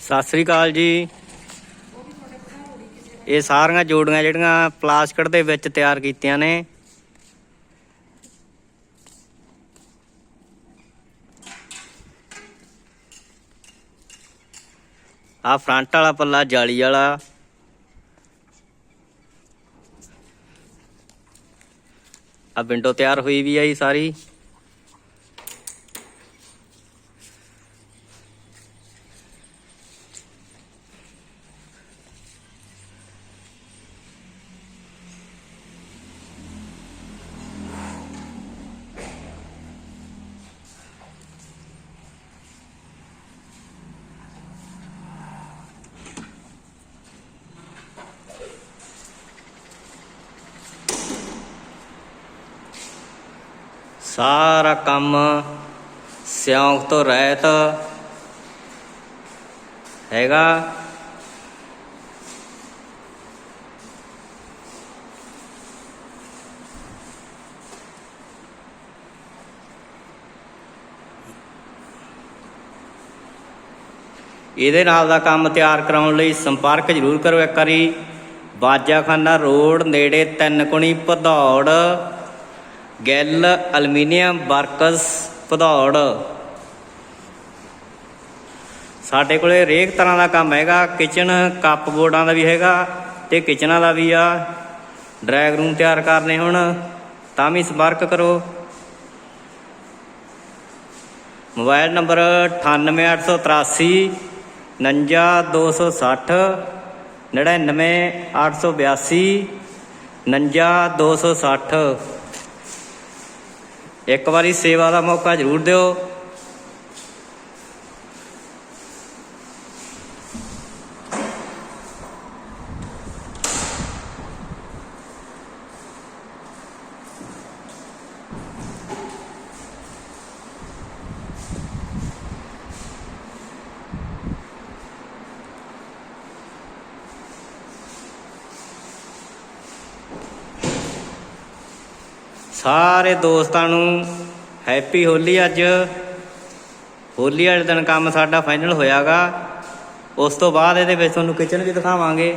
ਸਤਿ ਸ੍ਰੀ ਅਕਾਲ ਜੀ। ਇਹ ਸਾਰੀਆਂ ਜੋੜੀਆਂ ਜਿਹੜੀਆਂ ਪਲਾਸਟਿਕ ਦੇ ਵਿੱਚ ਤਿਆਰ ਕੀਤੀਆਂ ਨੇ। ਆ ਫਰੰਟ ਵਾਲਾ ਪੱਲਾ, ਜਾਲੀ ਵਾਲਾ। ਆ ਵਿੰਡੋ ਤਿਆਰ ਹੋਈ ਵੀ ਆ ਜੀ ਸਾਰੀ। ਸਾਰਾ ਕੰਮ ਸਿਉਂਕ ਤੋਂ ਰਹਿਤ ਹੈਗਾ। ਇਹਦੇ ਨਾਲ ਦਾ ਕੰਮ ਤਿਆਰ ਕਰਾਉਣ ਲਈ ਸੰਪਰਕ ਜ਼ਰੂਰ ਕਰੋ ਇੱਕ ਵਾਰੀ। ਬਾਜਾਖਾਨਾ ਰੋਡ ਨੇੜੇ ਤਿੰਨ ਕੁਣੀ ਭਦੌੜ ਗਿੱਲ ਐਲੂਮੀਨੀਅਮ ਵਰਕਸ, ਭਦੌੜ। ਸਾਡੇ ਕੋਲੇ ਹਰੇਕ ਤਰ੍ਹਾਂ ਦਾ ਕੰਮ ਹੈਗਾ। ਕਿਚਨ, ਕੱਪ ਬੋਰਡਾਂ ਦਾ ਵੀ ਹੈਗਾ ਤੇ ਕਿਚਨਾਂ ਦਾ ਵੀ ਆ। ਡਰਾਇੰਗ ਰੂਮ ਤਿਆਰ ਕਰਨੇ ਹੁਣ, ਤਾਂ ਵੀ ਸੰਪਰਕ ਕਰੋ। ਮੋਬਾਈਲ ਨੰਬਰ 98883 49260 99882 49260 ਇੱਕ ਵਾਰੀ ਸੇਵਾ ਦਾ ਮੌਕਾ ਜ਼ਰੂਰ ਦਿਓ ਸਾਰੇ ਦੋਸਤਾਂ ਨੂੰ ਹੈਪੀ ਹੋਲੀ ਅੱਜ। ਹੋਲੀ ਵਾਲੇ ਦਿਨ ਕੰਮ ਸਾਡਾ ਫਾਈਨਲ ਹੋਇਆਗਾ। ਉਸ ਤੋਂ ਬਾਅਦ ਇਹਦੇ ਵਿੱਚ ਤੁਹਾਨੂੰ ਕਿਚਨ ਵੀ ਦਿਖਾਵਾਂਗੇ।